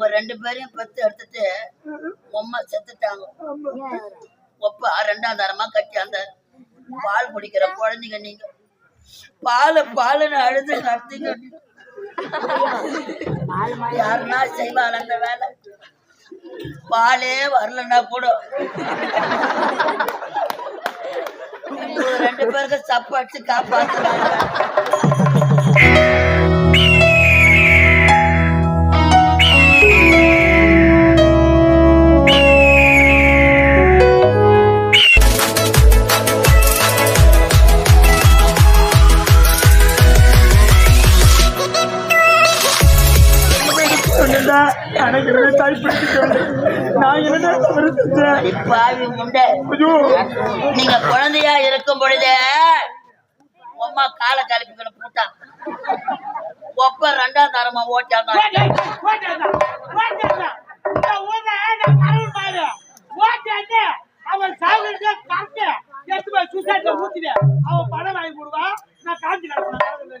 உங்க ரெண்டு பேரையும் பெத்து எடுத்துட்டு உம்மா செத்துட்டாங்க. ஒப்ப ரெண்டாம் தரமா கட்டி அந்த பால் குடிக்கிற குழந்தைங்க நீங்க. பால் பாலுன்னு அழுது நடத்தீங்க. யாருன்னா செய்வாள் அந்த வேலை? பாலே வரலன்னா கூட. ரெண்டு பேருக்கு சப்பு அடிச்சு காப்பாத்துறாங்க எனக்கு என்ன கைப்பிடிச்சிட்டேன் நான் என்ன தவறு செஞ்சேன் அடி பாவி முண்டை ஐயோ. நீங்க குழந்தையா இருக்கும் பொழுதே உம்மா காலை கலப்பிக்கணும் பூட்டா. ஒப்ப ரெண்டாம் தரமா ஓட்டாங்க. அவன் சாகுறதே கரெக்ட் எடுத்து போய் சூசைட்ல ஊத்திடு அவன் பணம் வாங்கி கொடுவா நான் காஞ்சி கிடப்பேன்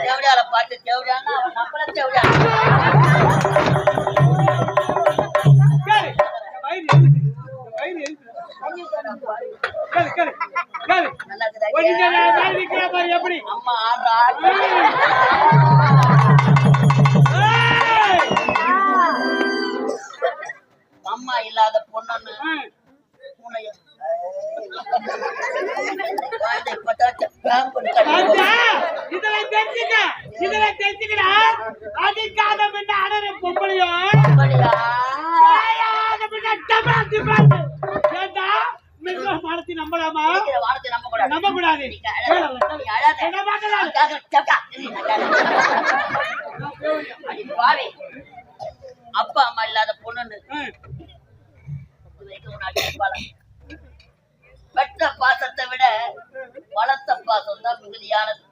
தேவடியால பாட்டு தேவடியான்னா நம்மள தேவடியா எப்படி? அம்மா ஆடுற ஆடு அம்மா இல்லாத பொண்ணுன்னு பூனைய குழந்தை இப்பதான் பேம்பர் கட்டி இதெல்லாம் தெரிஞ்சுக்க இதெல்லாம் தெரிஞ்சுக்கடா அதுக்காக முன்ன அடற பொம்பளையோ அப்படியா? ஆயாத முன்ன டமாட்டி பாட்டு ஏண்டா மிருக மனத்தி நம்பலாமா இருக்கிற வானத்தை நம்ப கூடாது. நம்ப கூடாது நீ அழாத. நீ அழாத. என்ன பார்க்கலாம் அதுக்காக சக்கா. நீ அழாத. அடி பாவி. அப்பா அம்மா இல்லாத பொண்ணுன்னு இது வரைக்கும் உன்னை அடிச்சிருப்பாளா? பெற்ற பாசத்தை விட வளர்த்த பாசம் தான் மிகுதியானது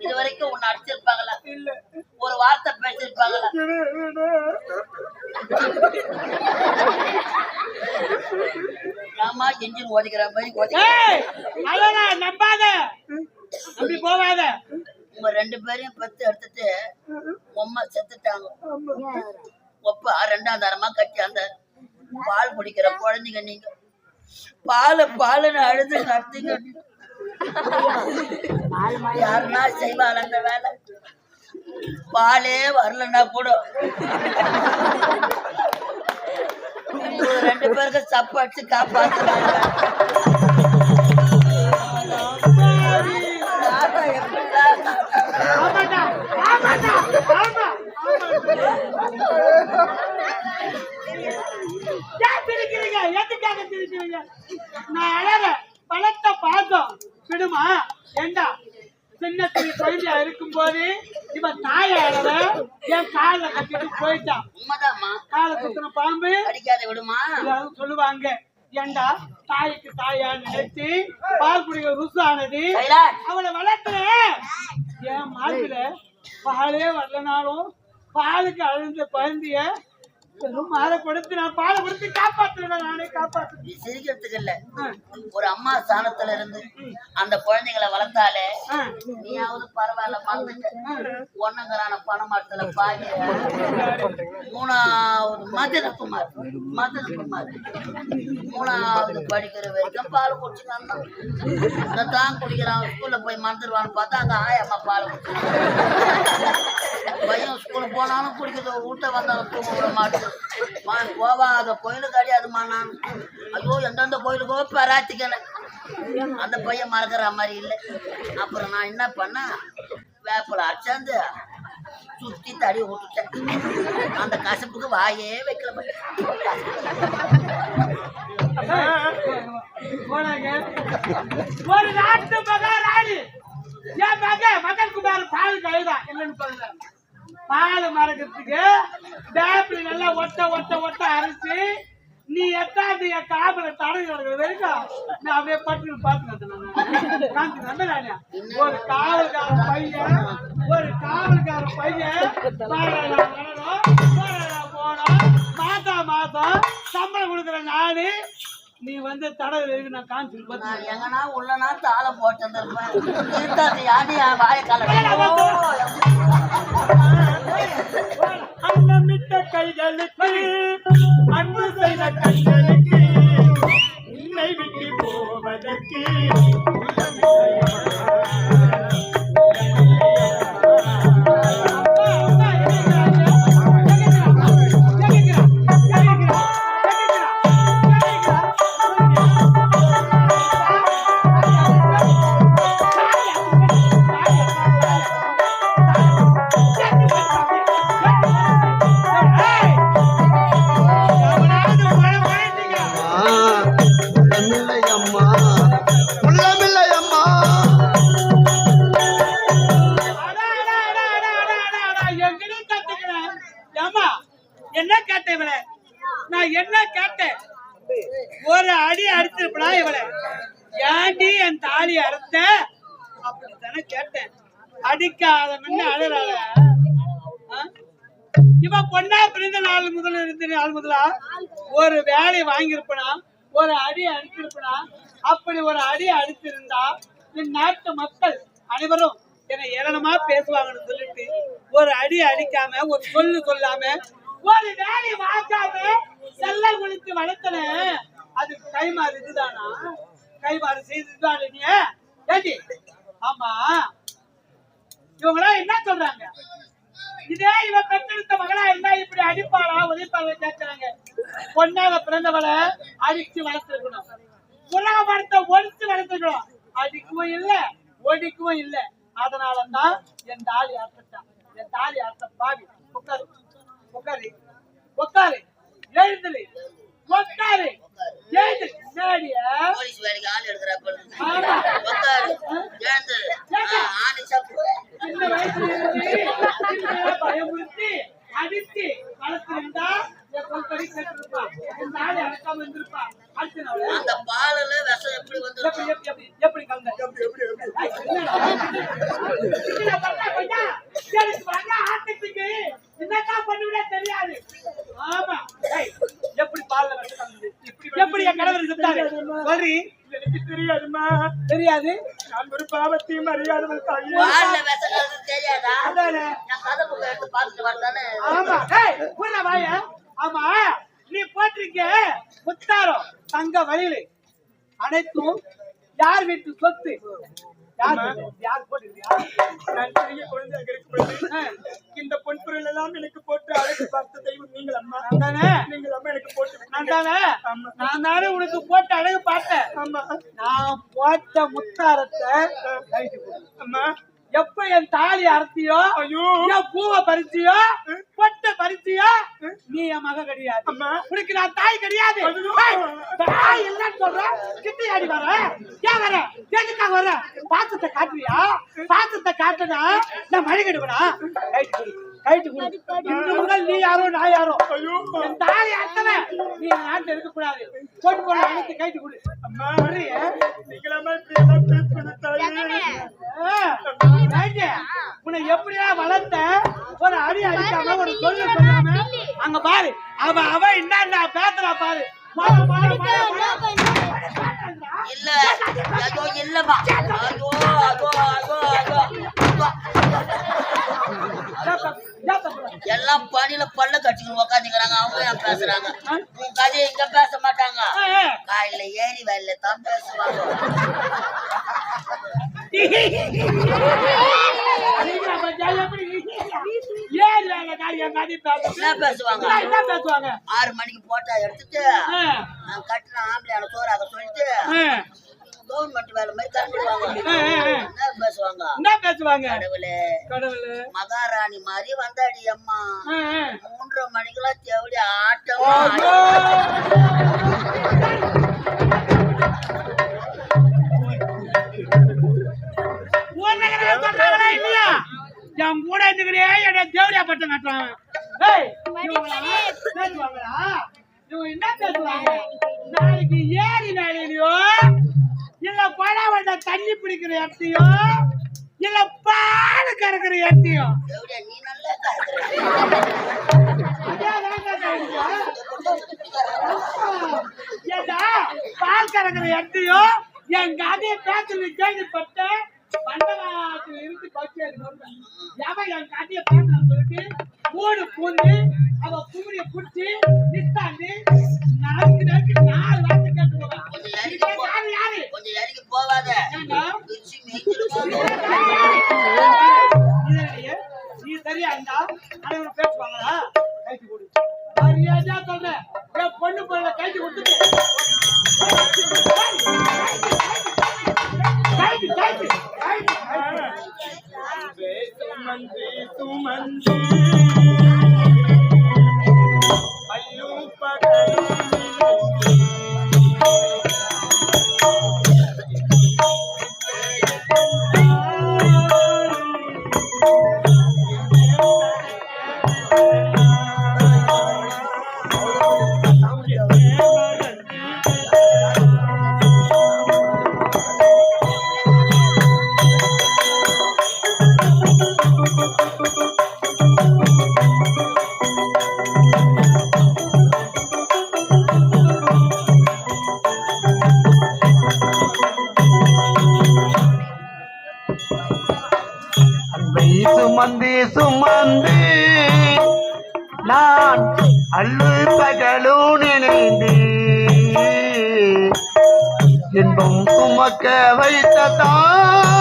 இது வரைக்கும் உன்னை அடிச்சிருப்பாங்களா ஒரு வார்த்தை பேசியிருப்பாங்களா எஞ்சின் ஓதிக்கிற மாதிரி நம்பாத. அப்படி போகாத. உங்க ரெண்டு பேரையும் பெத்து எடுத்துட்டு உம்மா செத்துட்டாங்க. ஒப்பா ரெண்டாம் தரமா கட்டி அந்த பால் குடிக்கிற குழந்தைங்க நீங்க. பால் பாலுன்னு அழுது நடத்தீங்க. யாருன்னா செய்வாள் அந்த வேலை? பாலே வரலன்னா கூட. ரெண்டு பேருக்கு சப்பு காப்பாத்து நான் அழற பழத்தை பார்த்தோம் விடுமா? ஏண்டா? சின்ன சின்ன குழந்தையா இருக்கும் போது இவன் தாய என் காலை கட்டிட்டு போயிட்டான் உண்மைதாம்மா. காலை குத்துன பாம்பு அடிக்காத விடுமா? எல்லாரும் சொல்லுவாங்க ஏண்டா தாய்க்கு தாயா நினைச்சு பால் குடிக்க ருசானது அவளை வளர்த்துற. என் மாட்டுல பாலே வரலனாலும் பாலுக்கு அழுந்த பருந்திய வெறும் மாலை கொடுத்து நான் பாலை கொடுத்து காப்பாத்துறேன் நானே காப்பாத்துறேன் நீ சிரிக்கிறதுக்கு இல்ல. ஒரு அம்மா ஸ்தானத்துல இருந்து அந்த குழந்தைகளை வளர்த்தாலே நீயாவது பரவாயில்ல மறந்துட்ட ஒண்ணுங்கிறான பணமரத்துல பாதி. மூணாவது மதனகுமார் மதனகுமார் மூணாவது படிக்கிற வரைக்கும் பால் குடிச்சுக்கான் இதைத்தான் குடிக்கிறான். ஸ்கூல்ல போய் மறந்துடுவான்னு பார்த்தா அங்க ஆயம்மா பால் குடிச்சு பையன் ஸ்கூல் போனாலும் குடிக்கிறது வீட்டை வந்தாலும் தூங்க விட மாட்டேன் மா போவாத கோயிலுக்கு கிடையாதுமா நான்? ஐயோ எந்தெந்த கோயிலுக்கோ பராத்திக்கிறேன் அந்த பையன் மறக்கிற மாதிரி இல்லை. அப்புறம் நான் என்ன பண்ணேன் வேப்பில அரைச்சாந்து சுத்தி தடி விட்டுட்டேன் அந்த கசப்புக்கு வாயே வைக்கல பையன். ஒரு நாட்டு மகாராணி. என் மக மகன் குமார் பால் கழுதா என்னன்னு சொல்றேன் பால் மறக்கிறதுக்கு டேப்ல நல்லா ஒட்ட ஒட்ட ஒட்ட அரைச்சு நீ எத்தாந்து என் காபல தடவி கிடக்குற வரைக்கும் நான் அப்படியே பட்டு நானு. ஒரு காவல்கார பையன் ஒரு காவல்கார பையன் போனோம் மாசா மாசம் சம்பளம் கொடுக்குற நானு நீ வந்து தடவை வரைக்கும் நான் காமிச்சு நான் எங்கனா உள்ளனா தாளை போட்டு இருக்காது யாரு என் வாயை அன்னமிட்ட கைகளுக்கு அன்பு செய்த கண்களுக்கு உன்னை விட்டு போவதற்கு ஒரு வேலை வாங்கியிருப்பனா? ஒரு அடி அடித்திருப்பனா? அப்படி ஒரு அடி அடிச்சிருந்தா இந்த நாட்டு மக்கள் அனைவரும் என்னை ஏளனமா பேசுவாங்கன்னு சொல்லிட்டு ஒரு அடி அடிக்காம ஒரு சொல்லு சொல்லாம ஒரு வேலையை வாங்காம செல்ல குளித்து வளர்த்தன. அது கைமாறு இதுதானா? கைமாறு செய்ததுதான் நீ ஏண்டி? ஆமா. இவங்களா என்ன சொல்றாங்க? இதே இவ பெற்றெடுத்த மகளா இருந்தா இப்படி அடிப்பாளா உதைப்பாளா கேட்கிறாங்க பொண்ணாக பிறந்தவளை அடிச்சு வளர்த்துருக்கணும். உலக மரத்தை ஒடிச்சு வளர்த்துருக்கணும். அடிக்கவும் இல்ல ஒடிக்கவும் இல்ல. அதனாலதான் என் தாலி அறுத்துட்டான். என் தாலி அறுத்த பாவி. உட்காரு. உட்காரு. உட்காரு. எழுந்துரு. உட்காரு. எழுந்து என்னடியா? போலீஸ் வேலைக்கு ஆள். உட்காரு. எழுந்து. ஆணி சின்ன வயசுல பயமுறுத்தி அடிச்சு வளர்த்திருந்தா அந்த பாலுல விஷம் எப்படி வந்து எப்படி கலந்த என்னக்கா பண்ணுவிட தெரியாது ஆமா எப்படி பால்ல வச்சு கலந்தது எப்படி என் கணவர் செத்தாரு சொல்றி எனக்கு தெரியாதுமா தெரியாது? நான் ஒரு பாவத்தையும் அறியாதவள் தாயே பால்ல விஷம் தெரியாதா. அதானே நான் கதை புக்கை எடுத்து பார்த்துட்டு வரதானே ஆமா. ஏய் புள்ள வாய? ஆமா நீ போட்டிருக்க முத்தாரம் தங்க வழியில அனைத்தும் யார் வீட்டு சொத்து? இந்த பொன்பொருள் எல்லாம் எனக்கு போட்டு அழைத்து பார்த்த தெய்வம் நீங்கள் அம்மா. தானே நீங்கள் அம்மா எனக்கு போட்டு நான் தானே நான் தானே உனக்கு போட்ட அழகு பார்த்தேன். அம்மா நான் போட்ட முத்தாரத்தை. அம்மா. எப்ப என் தாலி அறுத்தியோ என் பூவை பறிச்சியோ பொட்டை பறிச்சியோ நீ என் மக கிடையாது. உனக்கு நான் தாய் கிடையாது. தாய் இல்லைன்னு சொல்றேன் கிட்டி ஆடி வர? ஏன் வர? எதுக்காக வர? பாசத்தை காட்டுறியா? பாசத்தை காட்டுனா நான் மழை கெடுவனா கைட்டு நீ யாரோ நான் யாரோ? ஐயோ. என் தாலி அர்த்தவன் நீ என் நாட்டில் போட்டு அனைத்து கைட்டு கொடு. ராஜா, உன்னை எப்படியா வளர்த்த? ஒரு அடி அடிக்காம ஒரு சொல்லு சொல்லாம. அங்க பாரு. அவ அவ என்ன பேசுறா பாரு. இல்ல. ஐயோ இல்லம்மா ஐயோ ஐயோ ஐயோ ஐயோ ஏப்பா, ஏப்பா, எல்லாம் பணியில பல்ல கட்டிக்கணும் உக்காந்துக்கிறாங்க. அவங்க ஏன் பேசுறாங்க? உன் கதையை இங்க பேச மாட்டாங்க. காலையில ஏறி வேலையில தான் பேசுவாங்க. ஆறு மணிக்கு போட்டா எடுத்துட்டு நான் கட்டின ஆம்பளையான சோறு அதை சொல்லிட்டு கவர்மெண்ட் வேலை மாதிரி. என்ன பேசுவாங்க. என்ன பேசுவாங்க? கடவுளே. கடவுளே. மகாராணி மாதிரி வந்தாடி அம்மா. மூன்றரை மணிக்கெல்லாம் தேவடி ஆட்டம்? என் கூட இருந்துக்கிட்டே என்னை தேவடியா பட்டம் கட்டுறான் ஏய் இவங்களா? பேசுவாங்களா? இவங்க என்ன பேசுவாங்க? நாளைக்கு ஏரி வேலையிலயோ இல்ல குழா வண்ட தண்ணி பிடிக்கிற இடத்தையோ இல்ல பால் கறக்குற? ஏண்டா, பால் கறக்குற இடத்தையோ என் கதையை பேசுறது கேள்விப்பட்ட பண்டகாலத்துல இருந்து பச்சை எவன் என் கதையை சொல்லிட்டு மூணு பூந்து அவ குமரிய புடிச்சு நாளைக்கு நாளைக்கு நாலு வார்த்தை tchau. சுமந்து நான் அள்ளு பகலும் நினைந்து இன்பம் சுமக்க வைத்ததான்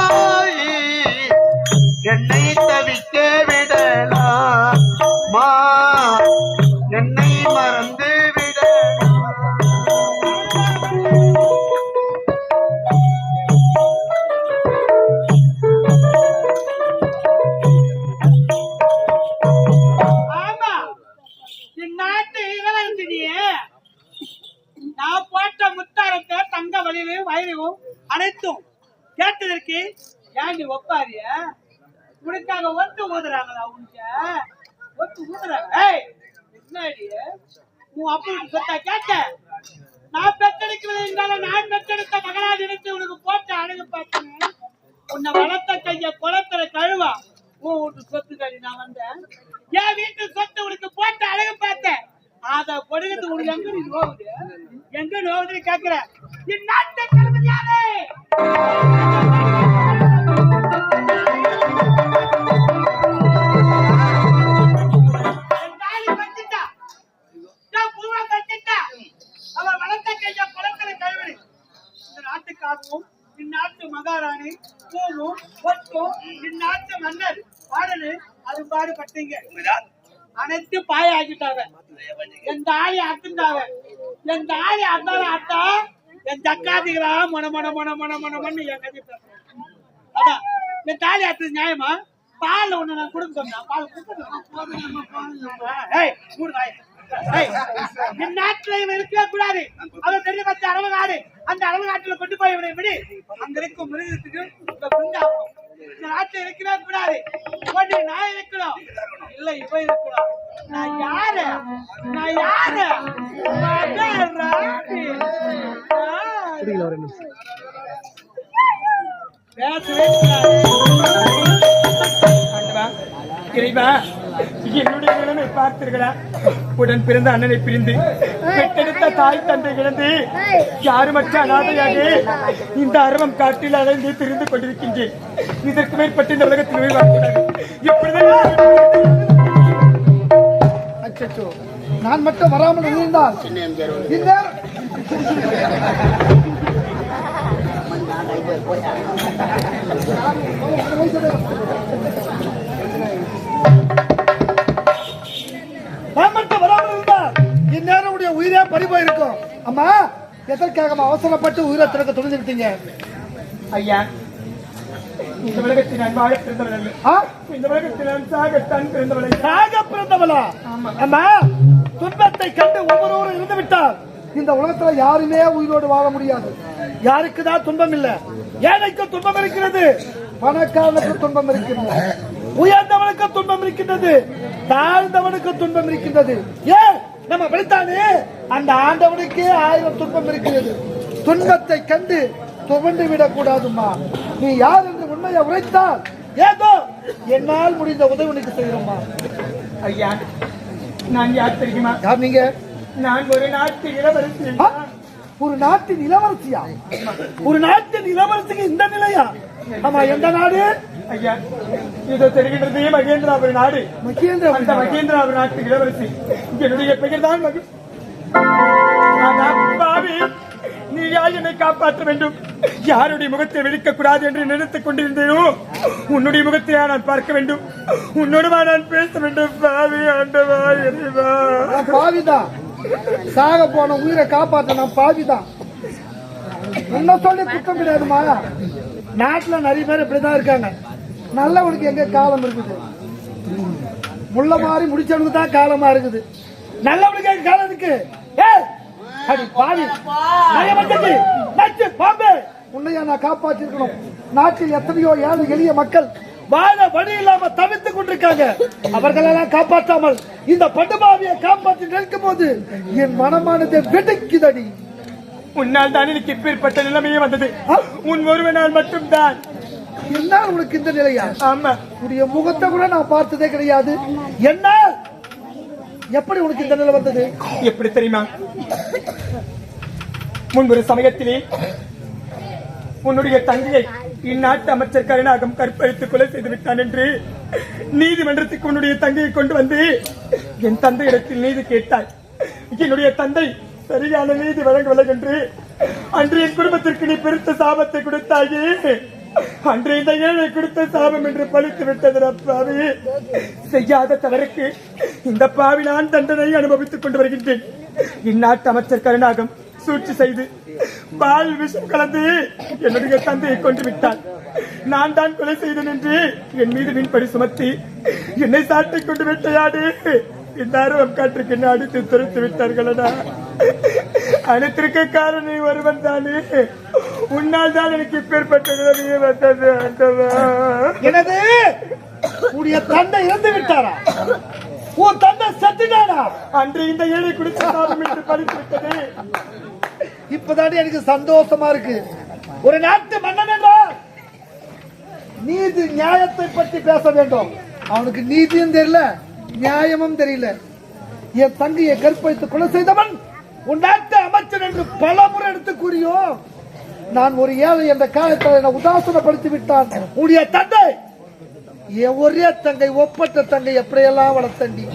வழியிலும் அனைத்தும் கேட்டதற்கு ஏன் ஒப்பாரிய? உனக்காக ஒத்து ஊதுறாங்களா உனக்கு ஒத்து ஊதுறாங்க ஏய் என்னடி? உன் அப்பா சொத்தா கேட்ட? நான் பெத்தெடுக்கிறது இருந்தாலும் நான் பெத்தெடுத்த மகனா நினைச்சு உனக்கு போட்ட அழகு பார்த்தேன் உன்னை வளர்த்த கைய குளத்துல கழுவா. உன் வீட்டு சொத்து கடி நான் வந்தேன். என் வீட்டு சொத்து உனக்கு போட்ட அழகு பார்த்தேன். அத கொடுக்கிறது உனக்கு எங்க நீ நோவுது? எங்க நோவுதுன்னு கேக்குற? இந்நாட்டு தளபதி என் தாலி பறிச்சுட்டா. என் புருவ பறிச்சுட்டா. நாட்டுக்காகவும் இந்நாட்டு மகாராணி பூவும் பொட்டும் இந்நாட்டு மன்னர் பாடலு அது பாடுபட்டீங்க அனைத்து பாய ஆக்கிட்டாங்க என் தாலி அத்துந்தாங்க என் தாலி அத்தால அத்தா என் தக்காதிகளா மன மன மன மன மன மண்ணு என் கதை பேசுறேன். அதான் என் தாலி அத்து நியாயமா? பால் ஒண்ணு நான் கொடுக்க சொன்னேன் பால் கொடுக்க ஏய் நாட்டுல இவன் இருக்கவே கூடாது. அவன் தெரிஞ்ச பத்து அளவு நாடு அந்த அளவு நாட்டுல கொண்டு போய் இவனை விடு. அங்க இருக்கும் மிருகத்துக்கு இந்த நாட்டுல இருக்கவே கூடாது. ஒண்ணு நான் இருக்கணும். இல்ல இவன் இருக்கணும். நான் யாரு? நான் யாரு? பேசவே இறைவா என்னுடைய நிலைமை பார்த்தீர்களா உடன் பிறந்த அண்ணனை பிரிந்து தாய் தந்தை இழந்து யாருமற்ற அனாதையாக இந்த அருவம் காட்டில் அலைந்து திரிந்து கொண்டிருக்கின்றேன். இதற்கு மேற்பட்டு இந்த உலகத்தில் நான் மட்டும் வராமல் இருந்தால் சின்ன இந்த உயிரே பறி போயிருக்கும். அம்மா எதற்காக அவசரப்பட்டு உயிரை திறக்க துணிந்து விட்டீங்க ஐயா இந்த பிறந்தவள் அல்ல ஆ? இந்த உலகத்தில் நான் சாகத்தான் பிறந்தவளை. சாக பிறந்தவளா? அம்மா துன்பத்தை கண்டு ஒவ்வொருவரும் இருந்து விட்டால் இந்த உலகத்துல யாருமே உயிரோடு வாழ முடியாது. யாருக்கு தான் துன்பம் இல்ல? ஏழைக்கு துன்பம் இருக்கிறது. பணக்காரனுக்கு துன்பம் இருக்கிறது. உயர்ந்தவனுக்கு துன்பம் இருக்கின்றது. தாழ்ந்தவனுக்கு துன்பம் இருக்கின்றது. ஏன்? நம்ம படித்தானே அந்த ஆண்டவனுக்கே ஆயிரம் துன்பம் இருக்கிறது. துன்பத்தை கண்டு துவண்டு விடக்கூடாதும்மா. நீ யார் என்று உண்மையை உரைத்தால் ஏதோ என்னால் முடிந்த உதவி உனக்கு செய்கிறோம்மா. ஐயா நான் யார் தெரியுமா? யார் நீங்க? நான் ஒரு நாட்டு இளவரசி? ஒரு நாட்டின் இளவரசியா? ஒரு நாட்டின் இளவரசிக்கு இந்த நிலையா? ஆமா எந்த நாடு? ஐயா இதோ தெரிகின்றது மகேந்திராபுரி நாடு. மகேந்திர அந்த மகேந்திராபுரி நாட்டு இளவரசி. என்னுடைய பெயர் தான் மகே நீ யார் என்னை காப்பாற்ற வேண்டும்? யாருடைய முகத்தை வெடிக்க கூடாது என்று நினைத்துக் கொண்டிருந்தேனோ? உன்னுடைய முகத்தை நான் பார்க்க வேண்டும். உன்னோடு நான் பேச வேண்டும். பாவி ஆண்டவா பாவிதான். சாக போன உயிரை காப்பாற்ற நான் பாதிதான் என்ன சொல்லி குற்றம் கிடையாதுமா? நாட்டுல நிறைய பேர் இப்படிதான் இருக்காங்க. நல்லவனுக்கு எங்க காலம் இருக்குது? முள்ள மாதிரி முடிச்சவனுக்கு தான் காலமா இருக்குது. நல்லவனுக்கு எங்க காலம் இருக்கு? உன்னையா நான் காப்பாற்றிருக்கணும் நாட்டில் எத்தனையோ ஏழு எளிய மக்கள் வாழ வழி இல்லாம தவித்துக் கொண்டிருக்காங்க. அவர்களெல்லாம் காப்பாற்றாமல் இந்த பட்டுபாவியை காப்பாற்றி நிற்கும் போது என் மனமானது வெடுக்குதடி. உன்னால் தான் எனக்கு இப்பேற்பட்ட நிலைமையே வந்தது. உன் ஒருவனால் மட்டும்தான். என்ன உனக்கு இந்த நிலையா? ஆமா. உடைய முகத்தை கூட நான் பார்த்ததே கிடையாது. என்ன எப்படி உனக்கு இந்த நிலை வந்தது? எப்படி தெரியுமா? முன்பொரு சமயத்திலே உன்னுடைய தங்கையை இந்நாட்டு அமைச்சர் கருணாகம் கற்பழித்து கொலை செய்து விட்டான் என்று நீதிமன்றத்துக்கு உன்னுடைய தங்கையை கொண்டு வந்து என் தந்தையிடத்தில் நீதி கேட்டாய். என்னுடைய தந்தை சரியான நீதி வழங்கவில்லை என்று அன்று என் குடும்பத்திற்கு நீ பெருத்த சாபத்தை கொடுத்தாயே. அன்று இந்த ஏழை கொடுத்த சாபம் என்று பழித்து விட்டது அப்பாவி செய்யாத தவறுக்கு இந்த பாவி நான் தண்டனை அனுபவித்துக் கொண்டு வருகின்றேன். இந்நாட்டு அமைச்சர் கருணாகம் சூழ்ச்சி செய்து பால் விஷம் கலந்து என்னுடைய தந்தையை கொண்டு விட்டான். நான் தான் கொலை செய்தேன் என்று என் மீது மீன்படி சுமத்தி என்னை சாட்டிக் கொண்டு விட்டையாடு. இந்த ஆர்வம் காற்றுக்கு என்ன அடித்து துரைத்து விட்டார்களடா. அனைத்திற்கு காரணம் ஒருவன் தானே. உன்னால் தான் எனக்கு இப்பேற்பட்ட வந்தது ஆண்டவா எனது உடைய தந்தை இறந்து விட்டாரா? உன் தந்தை செத்துட்டானா அன்று இந்த ஏழை குடித்த சாபம் என்று படித்து விட்டது. இப்பதான் எனக்கு சந்தோஷமா இருக்கு. ஒரு நாட்டு மன்னன் என்றால் நீதி நியாயத்தை பற்றி பேச வேண்டும். அவனுக்கு நீதியும் தெரியல நியாயமும் தெரியல. என் தங்கையை கற்பழித்து கொலை செய்தவன் உன் நாட்டு அமைச்சர் என்று பல முறை எடுத்து கூறியோ நான் ஒரு ஏழை என்ற காலத்தில் என்னை உதாசனப்படுத்தி விட்டான். உன்னுடைய தந்தை என் ஒரே தங்கை ஒப்பற்ற தங்கை எப்படியெல்லாம் வளர்த்தண்டி?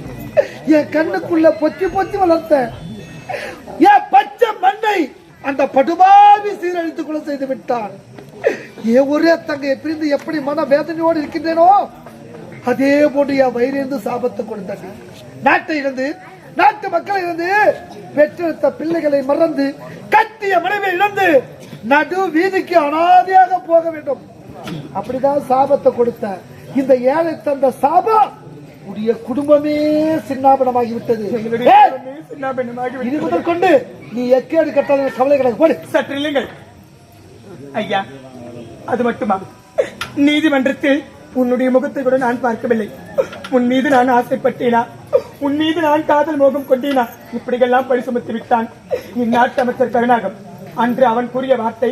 என் கண்ணுக்குள்ள பொத்தி பொத்தி வளர்த்தேன். என் பச்சை மண்ணை அந்த படுபாவி சீரழித்து கொலை செய்து விட்டான். என் ஒரே தங்கையை பிரிந்து எப்படி மன வேதனையோடு இருக்கின்றேனோ அதே போன்று என் வயிறிருந்து சாபத்தை கொடுத்தேன் நாட்டை இழந்து நாட்டு மக்களை இழந்து பெற்றெடுத்த பிள்ளைகளை மறந்து கட்டிய மனைவி இழந்து நடு வீதிக்கு அனாதையாக போக வேண்டும். அப்படிதான் சாபத்தை கொடுத்த இந்த ஏழை தந்த சாபம் உடைய குடும்பமே சின்னாபனமாகி இது முதல் கொண்டு நீ எக்கேடு கட்டாத கவலை போடு. சற்று இல்லைங்கள் ஐயா அது மட்டுமா? நீதிமன்றத்தில் உன்னுடைய முகத்தை கூட நான் பார்க்கவில்லை. உன் மீது நான் ஆசைப்பட்டேனா? உன் மீது நான் காதல் மோகம் கொண்டேனா? இப்படியெல்லாம் பழி சுமத்தி விட்டான் இந்நாட்டு அமைச்சர் கருணாகம். அன்று அவன் கூறிய வார்த்தை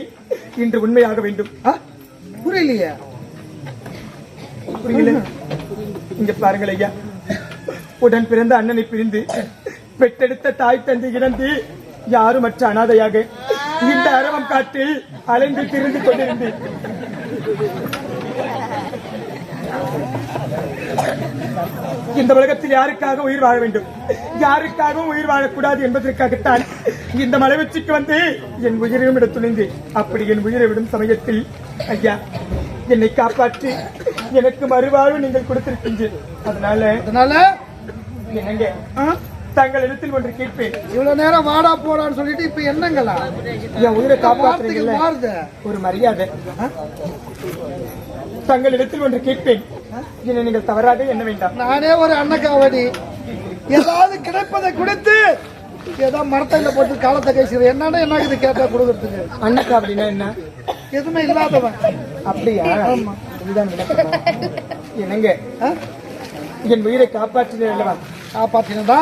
இன்று உண்மையாக வேண்டும்? புரியலையே. புரியல. இங்க பாருங்கள் ஐயா. உடன் பிறந்த அண்ணனை பிரிந்து பெற்றெடுத்த தாய் தந்தை இழந்து யாருமற்ற அனாதையாக இந்த அரவம் காட்டில் அலைந்து திரிந்து கொண்டிருந்தேன். இந்த உலகத்தில் யாருக்காக உயிர் வாழ வேண்டும்? யாருக்காகவும் உயிர் வாழக்கூடாது என்பதற்காகத்தான் இந்த மலைவச்சிக்கு வந்து என் உயிரையும் விட துணிந்தேன். அப்படி என் உயிரை விடும் சமயத்தில் ஐயா என்னை காப்பாற்றி எனக்கு மறுவாழ்வு நீங்கள் கொடுத்திருக்கின்றீர்கள். அதனால அதனால? என்னங்க? ஆ? தங்களிடத்தில் ஒன்று கேட்பேன். இவ்வளவு நேரம் வாடா போடான்னு சொல்லிட்டு இப்ப என்னங்களா? என் உயிரை மாறுது. ஒரு மரியாதை. தங்களிடத்தில் ஒன்று கேட்பேன். என்னை நீங்கள் தவறாக என்ன வேண்டாம். நானே ஒரு அன்னக்காவடி. ஏதாவது கிடைப்பதை கொடுத்து ஏதோ மரத்தையில போட்டு காலத்தை பேசுகிறேன் என்னன்னு என்ன இது கேட்டா கொடுக்கறதுக்கு? அண்ணக்கா அப்படின்னா என்ன? எதுவுமே இல்லாதவன். அப்படியா? இதுதான் விளக்கம். என்னங்க? என் உயிரை காப்பாற்றினர் அல்லவா? காப்பாத்தினதா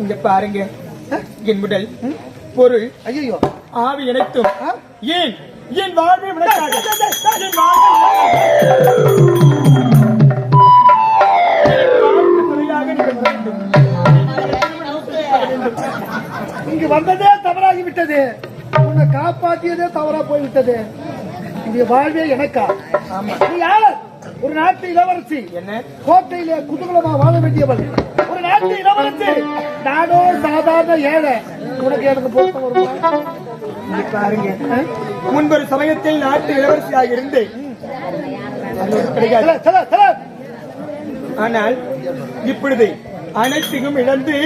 இங்க பாருங்க. என் உடல் பொருள் ஐயோ ஆவி அனைத்தும். ஆ? ஏன்? என் வாழ்வை என் வேண்டும். இங்கு வந்ததே தவறாகி விட்டது உன்னை காப்பாற்றியதே தவறா போய்விட்டது. இந்த வாழ்வே எனக்கா? யார்? ஒரு நாட்டு இளவரசி. என்ன? கோட்டையிலே குதூகலமா வாழ வேண்டியவள். இளவரசி. நானோ சாதாரண ஏழை. உனக்கு எனக்கு பொருத்தம் வருமா? பாருங்க. முன்பொரு சமயத்தில் நாட்டு இளவரசியாக சல. ஆனால் இப்பொழுது அனைத்தையும் இழந்து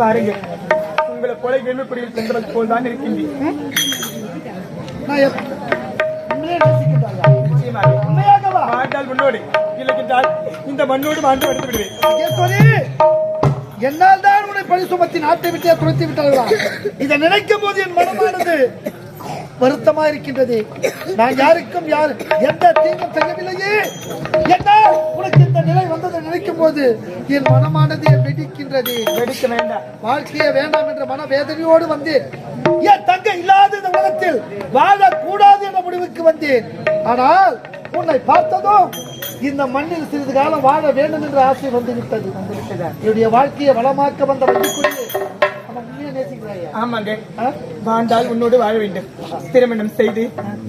பாருங்க. உங்களை கொலை கேள்விப்படியில் சென்றவது போல் தான் இருக்கின்றேன்? வாழ்ந்தால் முன்னோடு இல்லை இந்த மண்ணோடு வாழ்ந்து வளர்த்து விடுவேன் என்னால் தான் உன்னை பழி சுமத்தி நாட்டை விட்டே துரத்தி விட்டார்களா? இதை நினைக்கும் போது என் மனமானது வருத்தமா இருக்கின்றது. நான் யாருக்கும் யார் எந்த தீங்கும் செய்யவில்லையே என்ன உனக்கு இந்த நிலை வந்ததை நினைக்கும் போது என் மனமானது வெடிக்கின்றது. வெடிக்க வேண்டாம். வாழ்க்கையே வேண்டாம் என்ற மன வேதனையோடு வந்தேன். என் தங்க இல்லாத இந்த உலகத்தில் வாழக்கூடாது என்ற முடிவுக்கு வந்தேன். ஆனால் உன்னை பார்த்ததும் இந்த மண்ணில் சிறிது காலம் வாழ வேண்டும் என்ற ஆசை வந்து விட்டது வந்து விட்டதா என்னுடைய வாழ்க்கையை வளமாக்க வந்த வண்டிக்குள்ளே? வாழ்ந்தால் உன்னோடு வாழ வேண்டும். திருமணம் செய்து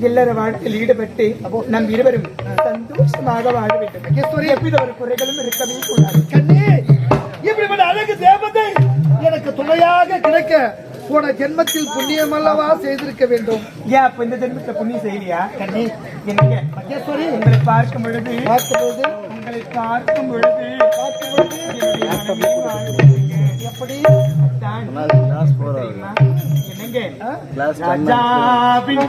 இல்லற வாழ்க்கையில் ஈடுபட்டு நம் இருவரும் சந்தோஷமாக வாழ வேண்டும். எவ்வித ஒரு குறைகளும் இருக்கவே கூடாது. இப்படிப்பட்ட அழகு தேவதை எனக்கு துணையாக கிடைக்க போன ஜென்மத்தில் புண்ணியம் அல்லவா செய்திருக்க வேண்டும்? ஏன் அப்ப இந்த ஜென்மத்துல புண்ணியம் செய்யலையா? கண்ணே என்னங்க மகேஸ்வரி உங்களை பார்க்கும் பொழுது பார்க்கும்போது? உங்களை பார்க்கும் பொழுது மனமே வாழ்வுங்க. எப்படி? என்னங்க? ராஜாவின்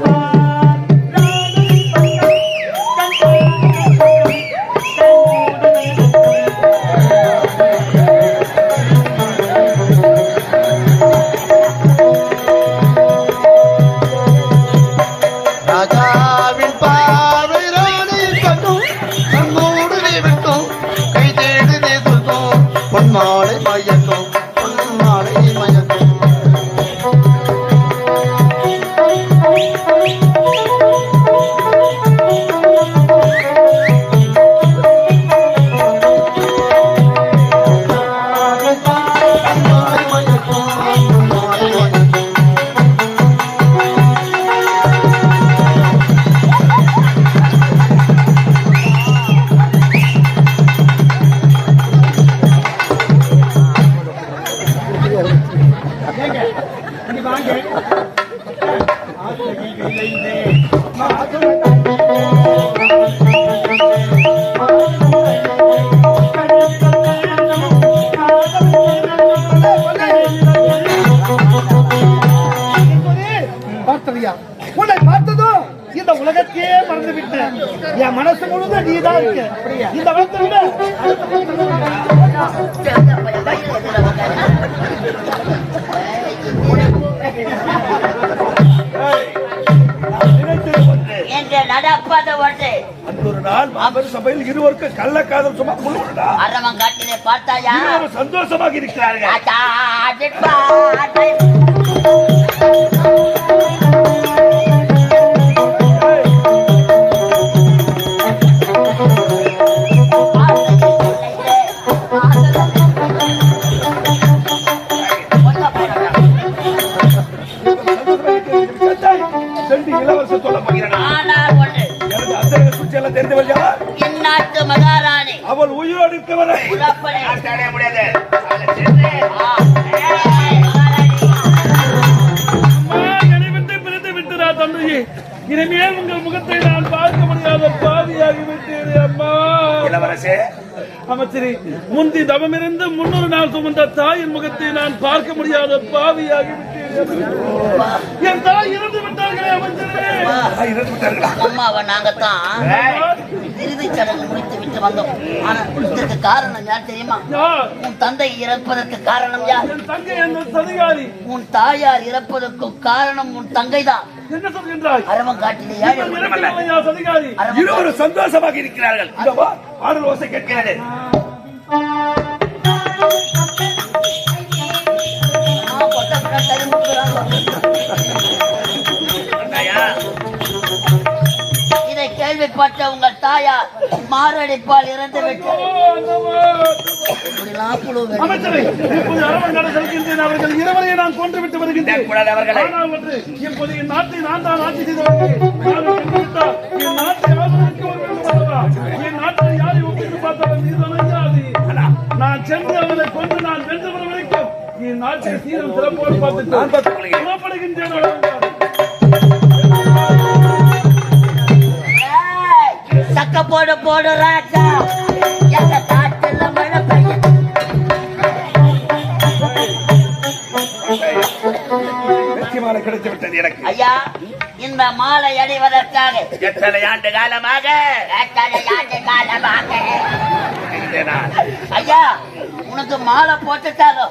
இருவருக்கும் கள்ளக்காதல் சும்மா முழுவடா அரவன் காட்டிலே பார்த்தாயா? இருவரும் சந்தோஷமாக இருக்கிறார்கள். அடி. சென்று இளவரசர் சொல்ல போகிறார்கள் ஆனால் ஒன்று. இந்நாட்டு மகாராணி. அவள் உயிரோடு இருக்கவரை முடியாது இனிமேல் உங்கள் முகத்தை நான் பார்க்க முடியாத பாவியாகி விட்டேன் அம்மா. இளவரசே. அமைச்சரே முந்தி தவமிருந்து முன்னொரு நாள் சுமந்த தாயின் முகத்தை நான் பார்க்க முடியாத பாவியாகி விட்டேன் என் தாய் இறந்து விட்டார்களே அமைச்சரே. இறந்து விட்டார்களா? அம்மாவை நாங்கத்தான் இறுதிச் சடங்கு முடித்து விட்டு வந்தோம். ஆனா இதற்கு காரணம் யார் தெரியுமா? உன் தந்தை இறப்பதற்கு காரணம் யார்? தங்கை உன் தாயார் இறப்பதற்கு காரணம் உன் ஏழை இவன் இறக்கவில்லையா சதிகாரி? அரவங்காட்டிலே சந்தோஷமாக இருக்கிறார்கள். ஆடல் ஓசை கேட்கிறது. கேள்விப்பட்ட உங்கள் தாயார் மாரடைப்பால் இறந்து விட்டார் அவர்கள் இருவரையை நான் கொன்று விட்டு வருகின்றேன். இப்போது என் நாட்டை நான் தான் ஆட்சி செய்து என் நாட்டை? என் நாட்டில் யாரை ஒப்பிட்டு பார்த்தாலும் நீதான் நான் சென்று அவரை கொண்டு நான் வென்று வர வரைக்கும் என் நாட்டை சீரம் சிறப்போடு பார்த்துட்டு நான் பார்த்துக் சக்க போடு போடு ராஜா. எங்க காட்டுல மழை வெற்றி மாலை கிடைத்து விட்டது எனக்கு. ஐயா இந்த மாலை அடைவதற்காக எத்தனை ஆண்டு காலமாக? எத்தனை ஆண்டு காலமாக. ஐயா உனக்கு மாலை போட்டுட்டாங்க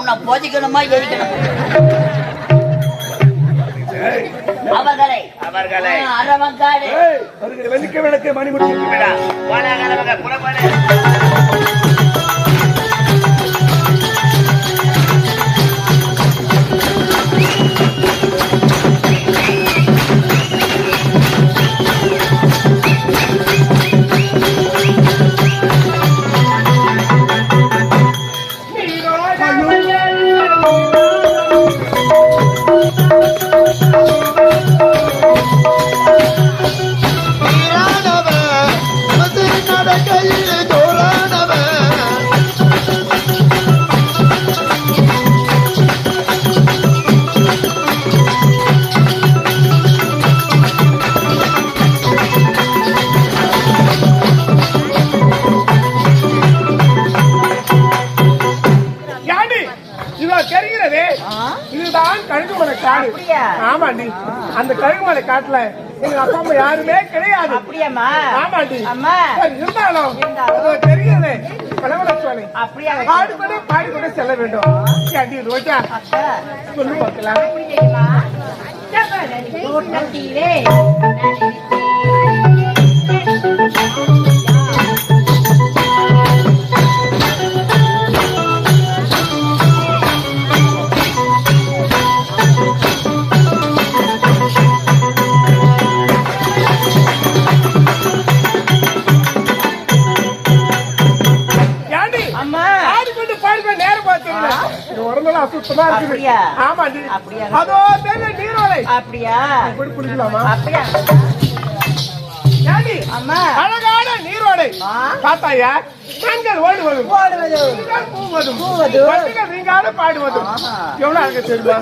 உன்னை போதிக்கணுமா எரிக்கணும்? அவர்களை. அவர்களை. அரவங்காடு. ஏய், வருகிற வெள்ளிக்க விளக்கு மணி முடிச்சு விடா போனாங்க புறப்படு. பலவலட்சுமி அப்படியா? பாடுபடி பாடிக்கொண்டு செல்ல வேண்டும். ஏண்டி ரோஜா சொல்லு பார்க்கலாம். அசுத்தமா இருக்குது அப்படியா? அதோ தெரியல நீரோலை. அப்படியா? இப்படி பிடிக்கலாமா அப்படியா? அழகான நீரோடை பார்த்தாயா? கண்கள் ஓடுவதும். பூவதும். பூவதும். நீங்காத பாடுவதும். எவ்வளவு அழகு தெரியுமா?